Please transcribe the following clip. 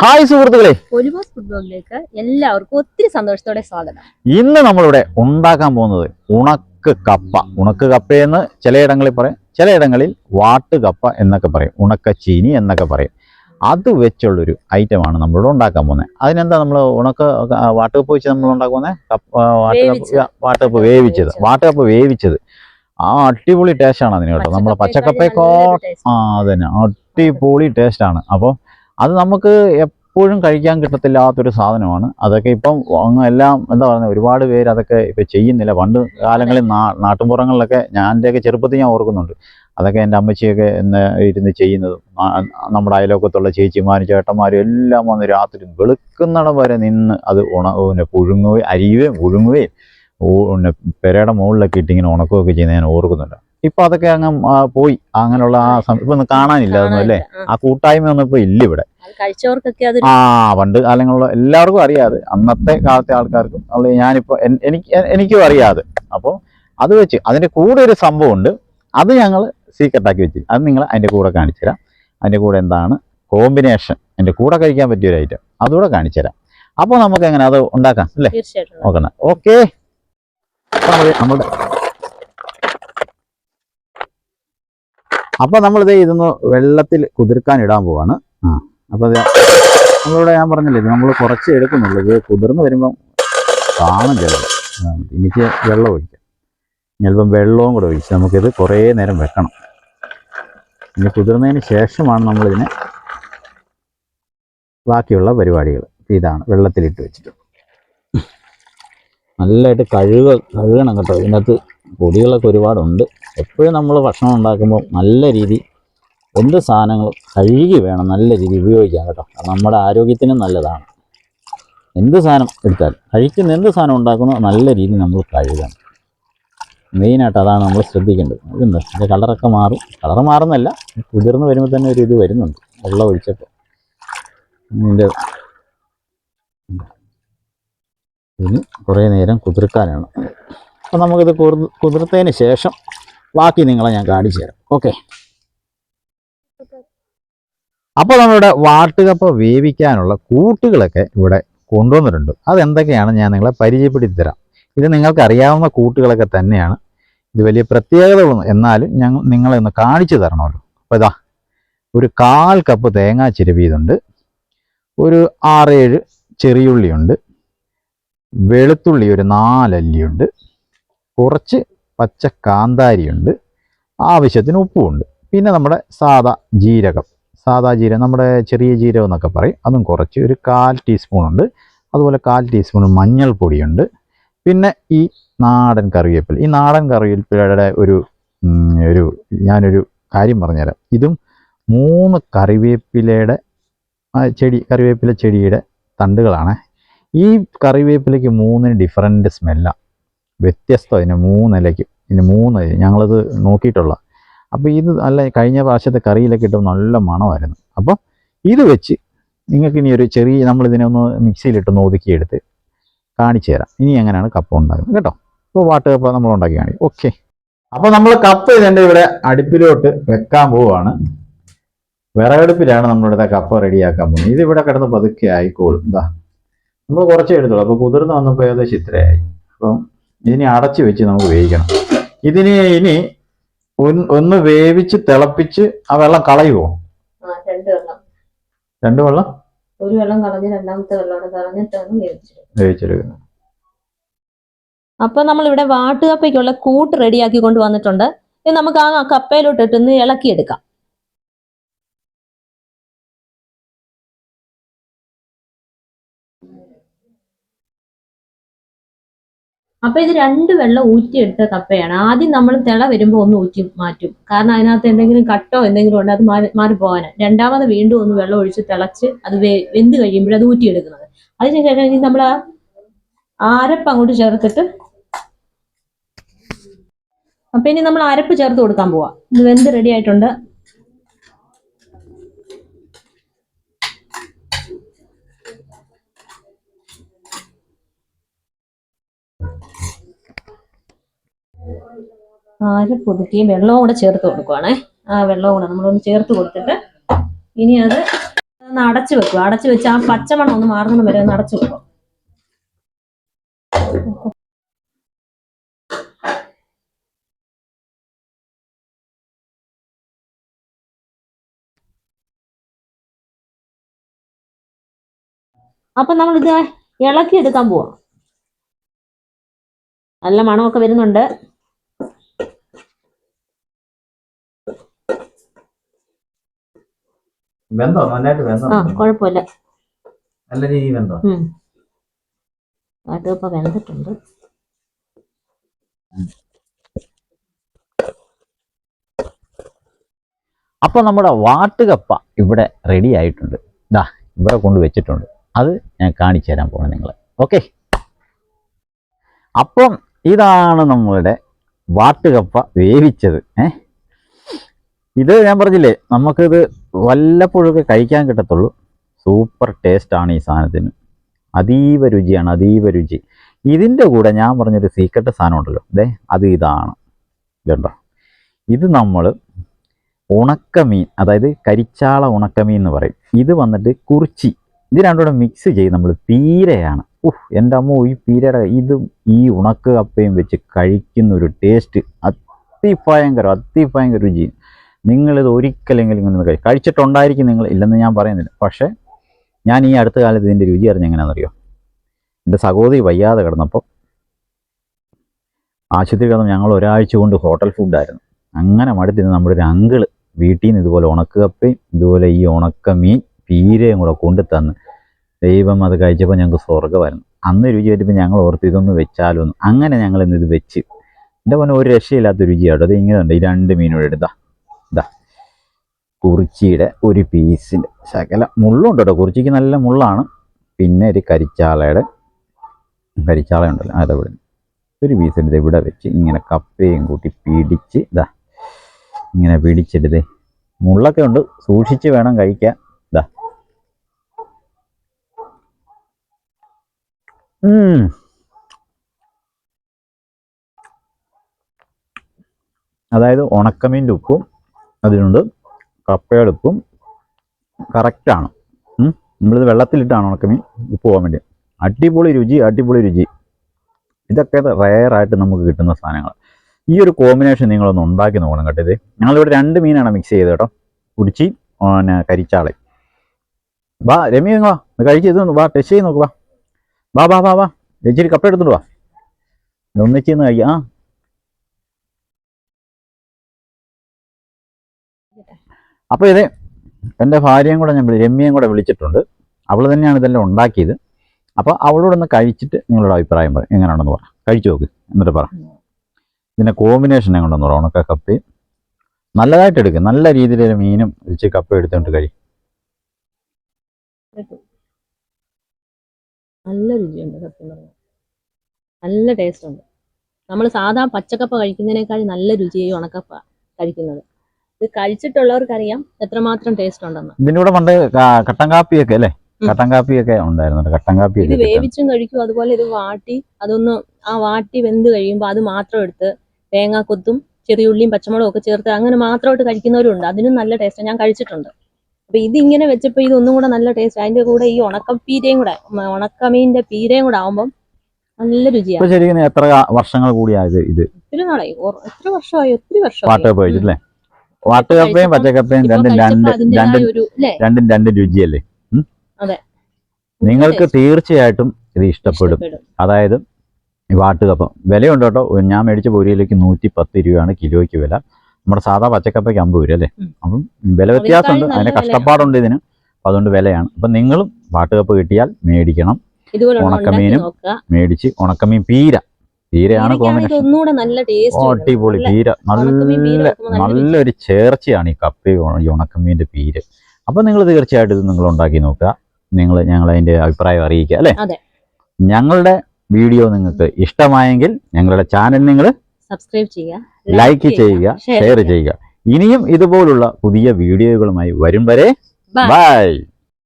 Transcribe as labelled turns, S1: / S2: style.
S1: Hi സുഹൃത്തുക്കളെ.
S2: ഒലിവാസ് ഫുട്ബോളിലേക്ക് എല്ലാവർക്കും ഒത്തിരി സന്തോഷത്തോടെ സ്വാഗതം.
S1: ഇന്ന് നമ്മളിവിടെ ഉണ്ടാക്കാൻ പോകുന്നത് ഉണക്ക് കപ്പ. ഉണക്ക് കപ്പയെന്ന് ചിലയിടങ്ങളിൽ പറയും ചിലയിടങ്ങളിൽ വാട്ട് കപ്പ എന്നൊക്കെ പറയും ഉണക്ക ചീനി എന്നൊക്കെ പറയും. അത് വെച്ചുള്ളൊരു ഐറ്റമാണ് നമ്മളിവിടെ ഉണ്ടാക്കാൻ പോകുന്നത്. അതിനെന്താ നമ്മൾ ഉണക്ക വാട്ട് വാട്ടുകപ്പ് വെച്ച് നമ്മൾ ഉണ്ടാക്കുന്നത് കപ്പ വാട്ടുകപ്പ്
S2: വാട്ട്
S1: വാട്ടുകപ്പ് വേവിച്ചത്. വാട്ടുകപ്പ് വേവിച്ചത്. ആ അടിപൊളി ടേസ്റ്റാണ് അതിന് കേട്ടോ നമ്മളെ പച്ചക്കപ്പേക്കോ ആ അതന്നെ. അടിപൊളി ടേസ്റ്റാണ് അപ്പോൾ അത് നമുക്ക് എപ്പോഴും കഴിക്കാൻ കിട്ടത്തില്ലാത്തൊരു സാധനമാണ്. അതൊക്കെ ഇപ്പം അങ്ങ് എല്ലാം എന്താ പറയുക ഒരുപാട് പേര് അതൊക്കെ ഇപ്പം ചെയ്യുന്നില്ല. പണ്ട് കാലങ്ങളിൽ നാ നാട്ടുമ്പുറങ്ങളിലൊക്കെ ഞാൻ എന്റെയൊക്കെ ചെറുപ്പത്തിൽ ഞാൻ ഓർക്കുന്നുണ്ട്. അതൊക്കെ എന്റെ അമ്മച്ചിയൊക്കെ ഇന്ന് ഇരുന്ന് ചെയ്യുന്നതും നമ്മുടെ അയലോക്കത്തുള്ള ചേച്ചിമാരും ചേട്ടന്മാരും എല്ലാം വന്ന് രാത്രി വെളുക്കുന്നിടം വരെ നിന്ന് അത് ഉണ പിന്നെ പുഴുങ്ങുകയും അരിയുകയും പുഴുങ്ങുകയും പിന്നെ പെരയുടെ മുകളിലൊക്കെ ഇട്ട് ഇങ്ങനെ ഉണക്കുകയൊക്കെ ചെയ്യുന്നത് ഞാൻ ഓർക്കുന്നുണ്ട്. ഇപ്പം അതൊക്കെ അങ്ങ് പോയി. അങ്ങനെയുള്ള ആ സമയം ഇപ്പം ഒന്നും കാണാനില്ല അതൊന്നും അല്ലേ? ആ കൂട്ടായ്മ ഒന്നും ഇപ്പോൾ ഇല്ല ഇവിടെ.
S2: കഴിച്ചവർക്കൊക്കെ അത്
S1: ആ പണ്ട് കാലങ്ങളിലുള്ള എല്ലാവർക്കും അറിയാതെ. അന്നത്തെ കാലത്തെ ആൾക്കാർക്കും. അല്ലെ ഞാനിപ്പോൾ എൻ- എനിക്ക് എനിക്കും അറിയാതെ. അപ്പോൾ അത് വെച്ച് അതിന്റെ കൂടെ ഒരു സംഭവം ഉണ്ട്. അത് ഞങ്ങൾ സീക്രട്ടാക്കി വെച്ച്. അത് നിങ്ങൾ അതിന്റെ കൂടെ കാണിച്ചു തരാം. അതിന്റെ കൂടെ എന്താണ്? കോമ്പിനേഷൻ എന്റെ കൂടെ കഴിക്കാൻ പറ്റിയ ഒരു ഐറ്റം അതുകൂടെ കാണിച്ചു തരാം. അപ്പോൾ നമുക്ക് എങ്ങനെ അത് ഉണ്ടാക്കാം? അല്ലേ? നോക്കണം. ഓക്കെ. നമ്മുടെ അപ്പൊ നമ്മളിത് ഇതൊന്ന് വെള്ളത്തിൽ കുതിർക്കാൻ ഇടാൻ പോവാണ്. ആ. അപ്പൊ ഇത് നമ്മളിവിടെ ഞാൻ പറഞ്ഞില്ലേ നമ്മൾ കുറച്ച് എടുക്കുന്നുള്ളൂ. ഇത് കുതിർന്ന് വരുമ്പം കാണും ചിലത്. എനിക്ക് വെള്ളം ഒഴിക്കാം. ചിലപ്പം വെള്ളവും കൂടെ ഒഴിച്ച് നമുക്കിത് കുറേ നേരം വെക്കണം. ഇനി കുതിർന്നതിന് ശേഷമാണ് നമ്മളിതിനെ ബാക്കിയുള്ള പരിപാടികൾ. ഇതാണ് വെള്ളത്തിലിട്ട് വെച്ചിട്ട്. നല്ലതായിട്ട് കഴുക കഴുകണം കേട്ടോ. ഇതിനകത്ത് പൊടികളൊക്കെ ഒരുപാടുണ്ട്. എപ്പോഴും നമ്മൾ ഭക്ഷണം ഉണ്ടാക്കുമ്പോൾ നല്ല രീതി എന്ത് സാധനങ്ങളും കഴുകി വേണം നല്ല രീതിയിൽ ഉപയോഗിക്കാൻ കേട്ടോ. അത് നമ്മുടെ ആരോഗ്യത്തിനും നല്ലതാണ്. എന്ത് സാധനം എടുത്താലും കഴിക്കുന്ന എന്ത് സാധനം ഉണ്ടാക്കുന്നോ നല്ല രീതിയിൽ നമ്മൾ കഴുകണം. മെയിനായിട്ട് അതാണ് നമ്മൾ ശ്രദ്ധിക്കേണ്ടത്. ഇതുണ്ട് ഇതിന്റെ കളറൊക്കെ മാറും. കളർ മാറുന്നല്ല കുതിർന്ന് വരുമ്പോൾ തന്നെ ഒരു ഇത് വരുന്നുണ്ട്. വെള്ളം ഒഴിച്ചപ്പോൾ. ഇതിന്റെ ഇനി കുറേ നേരം കുതിർക്കാനാണ്. അപ്പം നമുക്കിത് കുതിർ കുതിർത്തതിന് ശേഷം ബാക്കി നിങ്ങളെ ഞാൻ കാണിച്ചു തരാം. ഓക്കെ അപ്പോൾ നമ്മളിവിടെ വാട്ടുകപ്പ വേവിക്കാനുള്ള കൂട്ടുകളൊക്കെ ഇവിടെ കൊണ്ടുവന്നിട്ടുണ്ട്. അതെന്തൊക്കെയാണ് ഞാൻ നിങ്ങളെ പരിചയപ്പെടുത്തി തരാം ഇത് നിങ്ങൾക്ക് അറിയാവുന്ന കൂട്ടുകളൊക്കെ തന്നെയാണ്. ഇത് വലിയ പ്രത്യേകത എന്നാലും ഞങ്ങൾ നിങ്ങളെ ഒന്ന് കാണിച്ചു തരണമല്ലോ. അപ്പോൾ ഇതാ ഒരു കാൽ കപ്പ് തേങ്ങാ ചിരവിയതുണ്ട് ഒരു ആറേഴ് ചെറിയുള്ളിയുണ്ട് വെളുത്തുള്ളി ഒരു നാലല്ലിയുണ്ട് കുറച്ച് പച്ച കാന്താരിയുണ്ട് ആവശ്യത്തിന് ഉപ്പുമുണ്ട് പിന്നെ നമ്മുടെ സാദാ ജീരകം. സാദാ ജീരകം നമ്മുടെ ചെറിയ ജീരകം എന്നൊക്കെ പറയും. അതും കുറച്ച് ഒരു കാൽ ടീസ്പൂണുണ്ട് അതുപോലെ കാൽ ടീസ്പൂൺ മഞ്ഞൾപ്പൊടിയുണ്ട്. പിന്നെ ഈ നാടൻ കറിവേപ്പില. ഈ നാടൻ കറിവേപ്പിലയുടെ ഒരു ഒരു ഞാനൊരു കാര്യം പറഞ്ഞുതരാം. ഇതും മൂന്ന് കറിവേപ്പിലയുടെ ചെടി കറിവേപ്പില ചെടിയുടെ തണ്ടുകളാണ്. ഈ കറിവേപ്പിലയ്ക്ക് മൂന്നിന് ഡിഫറന്റ് സ്മെല്ലാണ് വ്യത്യസ്തം. ഇതിന് മൂന്നിലയ്ക്ക് ഇതിന് മൂന്ന് ഞങ്ങളത് നോക്കിയിട്ടുള്ള അപ്പോൾ ഇത് നല്ല കഴിഞ്ഞ പ്രാവശ്യത്തെ കറിയിലൊക്കെ ഇട്ട് നല്ല മണമായിരുന്നു. അപ്പം ഇത് വെച്ച് നിങ്ങൾക്ക് ഇനി ഒരു ചെറിയ നമ്മളിതിനെ ഒന്ന് മിക്സിയിലിട്ടൊന്ന് ഒതുക്കിയെടുത്ത് കാണിച്ചു തരാം. ഇനി എങ്ങനെയാണ് കപ്പ ഉണ്ടാക്കുന്നത് കേട്ടോ. അപ്പോൾ വാട്ട് കപ്പ നമ്മൾ ഉണ്ടാക്കി കാണിക്കും. ഓക്കെ. അപ്പോൾ നമ്മൾ കപ്പ ഇതിന്റെ ഇവിടെ അടുപ്പിലോട്ട് വെക്കാൻ പോവുകയാണ് വിറകടുപ്പിലാണ് നമ്മളിവിടെ കപ്പ റെഡിയാക്കാൻ പോകുന്നത്. ഇതിവിടെ കിടന്ന് പതുക്കെ ആയിക്കോളും. എന്താ നമ്മൾ കുറച്ചേ എടുത്തുള്ളൂ. അപ്പോൾ കുതിർന്ന് വന്നപ്പോൾ ഏകദേശം ഇത്രയായി. അപ്പം ഇതിനെ അടച്ചു വെച്ച് നമുക്ക് വേവിക്കണം. ഇതിന് ഇനി ഒന്ന് ഒന്ന് വേവിച്ച് തിളപ്പിച്ച് ആ വെള്ളം കളയുവോ?
S2: രണ്ട് വെള്ളം.
S1: രണ്ട് വെള്ളം?
S2: ഒരു വെള്ളം കളഞ്ഞ് രണ്ടാമത്തെ വെള്ളം കളഞ്ഞിട്ടാണ്
S1: വേവിച്ചെടുക്കുന്നത്
S2: അപ്പൊ നമ്മൾ ഇവിടെ വാട്ടുകപ്പയ്ക്കുള്ള കൂട്ട് റെഡിയാക്കി കൊണ്ട് വന്നിട്ടുണ്ട് ഇത് നമുക്ക് ആ കപ്പയിലോട്ട് ഇട്ടൊന്ന് ഇളക്കിയെടുക്കാം. അപ്പൊ ഇത് രണ്ട് വെള്ളം ഊറ്റിയെടുത്ത കപ്പയാണ്. ആദ്യം നമ്മൾ തിള വരുമ്പോൾ ഒന്ന് ഊറ്റി മാറ്റും. കാരണം അതിനകത്ത് എന്തെങ്കിലും കട്ടോ എന്തെങ്കിലും ഉണ്ട് അത് മാറി മാറിപ്പോകാൻ രണ്ടാമത് വീണ്ടും ഒന്ന് വെള്ളം ഒഴിച്ച് തിളച്ച് അത് വെന്ത് കഴിയുമ്പോൾ അത് ഊറ്റിയെടുക്കുന്നത്. അതിനുശേഷം നമ്മൾ ആ അരപ്പ് അങ്ങോട്ട് ചേർത്തിട്ട് അപ്പൊ ഇനി നമ്മൾ അരപ്പ് ചേർത്ത് കൊടുക്കാൻ പോവാം. ഇത് വെന്ത് റെഡി ആയിട്ടുണ്ട്. അരപ്പ് പുതുക്കി. വെള്ളവും കൂടെ ചേർത്ത് കൊടുക്കുവാണേ. ആ വെള്ളവും കൂടെ നമ്മളൊന്ന് ചേർത്ത് കൊടുത്തിട്ട് ഇനി അത് ഒന്ന് അടച്ചു വെക്കുക. അടച്ചു വെച്ച് ആ പച്ചമണം ഒന്ന് മാറുന്ന വരെ ഒന്ന് അടച്ചു വെക്കും അപ്പൊ നമ്മൾ ഇത് ഇളക്കി എടുക്കാൻ പോവാം. നല്ല മണമൊക്കെ വരുന്നുണ്ട്.
S1: വെന്തോ? നന്നായിട്ട് വെന്തോ?
S2: ആ കുഴപ്പമില്ല.
S1: നല്ല രീതിയിൽ വെന്തോ?
S2: അത് ഇപ്പൊ വെന്തിട്ടുണ്ട്.
S1: അപ്പോൾ നമ്മുടെ വാട്ടുകപ്പ ഇവിടെ റെഡി ആയിട്ടുണ്ട്. ദാ ഇവിടെ കൊണ്ട് വെച്ചിട്ടുണ്ട്. അത് ഞാൻ കാണിച്ചു തരാൻ പോണേ നിങ്ങളെ. ഓക്കെ അപ്പം ഇതാണ് നമ്മളുടെ വാട്ടുകപ്പ വേവിച്ചത്. ഏ? ഇത് ഞാൻ പറഞ്ഞില്ലേ നമുക്കിത് വല്ലപ്പോഴൊക്കെ കഴിക്കാൻ കിട്ടത്തുള്ളൂ. സൂപ്പർ ടേസ്റ്റാണ് ഈ സാധനത്തിന്. അതീവ രുചിയാണ് അതീവ രുചി. ഇതിന്റെ കൂടെ ഞാൻ പറഞ്ഞൊരു സീക്രട്ട് സാധനം ഉണ്ടല്ലോ. ദേ അത് ഇതാണ്. ഇതുണ്ടോ? ഇത് നമ്മൾ ഉണക്കമീൻ അതായത് കരിച്ചാള ഉണക്കമീൻ എന്ന് പറയും. ഇത് വന്നിട്ട് കുറിച്ചി. ഇത് രണ്ടും കൂടെ മിക്സ് ചെയ്ത് നമ്മൾ പീരയാണ്. ഉഫ് എന്റെ അമ്മ ഈ പീരയുടെ ഇതും ഈ ഉണക്ക കപ്പയും വെച്ച് കഴിക്കുന്ന ഒരു ടേസ്റ്റ് അതിഭയങ്കരം അതിഭയങ്കര രുചി നിങ്ങളിത് ഒരിക്കലെങ്കിലും ഇങ്ങനെ കഴിക്കും കഴി കഴിച്ചിട്ടുണ്ടായിരിക്കും നിങ്ങൾ ഇല്ലെന്ന് ഞാൻ പറയുന്നില്ല. പക്ഷേ ഞാൻ ഈ അടുത്ത കാലത്ത് ഇതിന്റെ രുചി അറിഞ്ഞെങ്ങനെയാണെന്നറിയോ എന്റെ സഹോദരി വയ്യാതെ കിടന്നപ്പോൾ ആശുപത്രി കിടന്ന് ഞങ്ങൾ ഒരാഴ്ച കൊണ്ട് ഹോട്ടൽ ഫുഡായിരുന്നു അങ്ങനെ മടുത്തിരുന്ന് നമ്മുടെ ഒരു അങ്കിൾ വീട്ടിൽ നിന്ന് ഇതുപോലെ ഉണക്കുകപ്പയും ഇതുപോലെ ഈ ഉണക്ക മീൻ പീരയും കൂടെ കൊണ്ടു തന്ന് ദൈവം അത് കഴിച്ചപ്പോൾ ഞങ്ങൾക്ക് സ്വർഗമായിരുന്നു. അന്ന് രുചി വരുമ്പോൾ ഞങ്ങൾ ഓർത്ത് ഇതൊന്ന് വെച്ചാലോന്ന് അങ്ങനെ ഞങ്ങൾ ഇന്ന് ഇത് വെച്ച്. എന്റെ പോലെ ഒരു രക്ഷയില്ലാത്ത രുചിയാട്ടോ. അത് ഇങ്ങനെ ഉണ്ട്. ഈ രണ്ട് മീനോട് എടുത്താ ഇതാ കുറിച്ചിയുടെ ഒരു പീസിന്റെ ശകല മുള്ളുണ്ട് കേട്ടോ കുറിച്ചിക്ക് നല്ല മുള്ളാണ്. പിന്നെ ഒരു കരിച്ചാളയുടെ കരിച്ചാള ഉണ്ടല്ലോ അതവിടെ ഒരു പീസിന്റെ ഇവിടെ വെച്ച് ഇങ്ങനെ കപ്പയും കൂട്ടി പിടിച്ച് ഇതാ ഇങ്ങനെ പിടിച്ചെടുത്ത് മുള്ളൊക്കെ ഉണ്ട്. സൂക്ഷിച്ച് വേണം കഴിക്കാൻ. ഇതാ. അതായത് ഉണക്കമീന്റെ ഉപ്പും അതിനുണ്ട്. കപ്പയുടെ ഉപ്പും കറക്റ്റാണ് നമ്മളിത് വെള്ളത്തിലിട്ടാണ് ഉണക്കമീൻ ഉപ്പ് പോകാൻ വേണ്ടി. അടിപൊളി രുചി അടിപൊളി രുചി. ഇതൊക്കെ റയറായിട്ട് നമുക്ക് കിട്ടുന്ന സാധനങ്ങൾ ഈ ഒരു കോമ്പിനേഷൻ നിങ്ങളൊന്ന് ഉണ്ടാക്കി നോക്കണം കേട്ടോ ഇത്. ഞങ്ങളിവിടെ രണ്ട് മീനാണ് മിക്സ് ചെയ്തത് കേട്ടോ. കുടിച്ചി പിന്നെ കരിച്ചാളെ. വാ രമ്യ ഇങ്ങ് വാ. കഴിച്ച് ഇത് വാ ടെസ്റ്റ് ചെയ്ത് നോക്ക് വാ. വാ വാ വാ ചേച്ചി കപ്പ എടുത്തിട്ട് വാ. ഒന്നിച്ച് ഇന്ന് കഴിക്കാം. ആ. അപ്പോൾ ഇത് എന്റെ ഭാര്യയും കൂടെ ഞാൻ രമ്യയും കൂടെ വിളിച്ചിട്ടുണ്ട്. അവൾ തന്നെയാണ് ഇതെല്ലാം ഉണ്ടാക്കിയത്. അപ്പോൾ അവളോടൊന്ന് കഴിച്ചിട്ട് നിങ്ങളുടെ അഭിപ്രായം പറയും എങ്ങനെയാണെന്ന് പറ. കഴിച്ചു നോക്ക് എന്നിട്ട് പറ. ഇതിന്റെ കോമ്പിനേഷൻ എങ്ങനെയാണെന്ന് പറ ഉണക്ക കപ്പി. നല്ലതായിട്ട് എടുക്കുക നല്ല രീതിയിൽ മീനും ഇച്ചിരി കപ്പ എടുത്തുകൊണ്ട് കഴി.
S2: നല്ല രുചിയുണ്ട് സത്യം പറഞ്ഞാൽ. നല്ല ടേസ്റ്റ് ഉണ്ട്. നമ്മൾ സാധാ പച്ചക്കപ്പ കഴിക്കുന്നതിനേക്കാൾ നല്ല രുചിയായി ഉണക്കപ്പ കഴിക്കുന്നത്. ഇത് കഴിച്ചിട്ടുള്ളവർക്കറിയാം എത്രമാത്രം ടേസ്റ്റ് ഉണ്ടെന്ന്.
S1: ഇതിന്റെ കൂടെ പണ്ട് കട്ടൻ കാപ്പിയൊക്കെ അല്ലേ. കട്ടൻ കാപ്പിയൊക്കെ ഉണ്ടായിരുന്നു കട്ടൻ കാപ്പി ഇത്
S2: വേവിച്ചും കഴിക്കും അതുപോലെ ഇത് വാട്ടി അതൊന്ന് ആ വാട്ടി വെന്ത് കഴിയുമ്പോൾ അത് മാത്രം എടുത്ത് തേങ്ങാക്കൊത്തും ചെറിയുള്ളിയും പച്ചമുളകും ഒക്കെ ചേർത്ത് അങ്ങനെ മാത്രമായിട്ട് കഴിക്കുന്നവരുണ്ട്. അതിനും നല്ല ടേസ്റ്റ് ഞാൻ കഴിച്ചിട്ടുണ്ട്. അപ്പൊ ഇതിങ്ങനെ വെച്ചപ്പോൾ ഇതൊന്നും കൂടെ നല്ല ടേസ്റ്റ് അതിന്റെ കൂടെ ഈ ഉണക്കപ്പീരയും കൂടെ ഉണക്കമീന്റെ പീരയും കൂടെ ആവുമ്പോൾ നല്ല രുചിയാണ്.
S1: ശരിക്കും എത്ര വർഷങ്ങൾ കൂടിയായത് ഇത്?
S2: ഒത്തിരി നാളായി. എത്ര വർഷമായി? ഒത്തിരി വർഷം
S1: വാട്ടുകപ്പ കഴിച്ചിട്ടില്ലേ വാട്ടുകപ്പയും പച്ചക്കപ്പയും രണ്ടും രണ്ട് രണ്ടും രണ്ടും രണ്ട് രുചിയല്ലേ. നിങ്ങൾക്ക് തീർച്ചയായിട്ടും ഇത് ഇഷ്ടപ്പെടും. അതായത് വാട്ടുകപ്പം വിലയുണ്ട് കേട്ടോ. ഞാൻ മേടിച്ച പൊരിയിലേക്ക് നൂറ്റി പത്ത് രൂപയാണ് കിലോയ്ക്ക് വില. നമ്മുടെ സാധാ പച്ചക്കപ്പയ്ക്ക് അമ്പത് രൂപ അല്ലേ. അപ്പം വില വ്യത്യാസമുണ്ട്. അതിന് കഷ്ടപ്പാടുണ്ട് ഇതിന്. അപ്പം അതുകൊണ്ട് വിലയാണ്. അപ്പം നിങ്ങളും വാട്ടുകപ്പ് കിട്ടിയാൽ മേടിക്കണം. ഉണക്കമീനും മേടിച്ച് ഉണക്കമീൻ പീര. കോമ്പിനേഷൻ
S2: ഇതൊന്നുകൂടെ നല്ല ടേസ്റ്റ്
S1: അടിപൊളി
S2: തീര.
S1: നല്ല നല്ലൊരു ചേർച്ചയാണ് ഈ കപ്പി ഈ ഉണക്കമീന്റെ പീര്. അപ്പം നിങ്ങൾ തീർച്ചയായിട്ടും ഇത് നിങ്ങൾ ഉണ്ടാക്കി നോക്കുക. നിങ്ങൾ ഞങ്ങൾ അതിന്റെ അഭിപ്രായം അറിയിക്കുക അല്ലേ? ഞങ്ങളുടെ വീഡിയോ നിങ്ങൾക്ക് ഇഷ്ടമായെങ്കിൽ ഞങ്ങളുടെ ചാനൽ നിങ്ങൾ
S2: സബ്സ്ക്രൈബ് ചെയ്യുക
S1: ലൈക്ക് ചെയ്യുക ഷെയർ ചെയ്യുക. ഇനിയും ഇതുപോലുള്ള പുതിയ വീഡിയോകളുമായി വരും വരെ ബൈ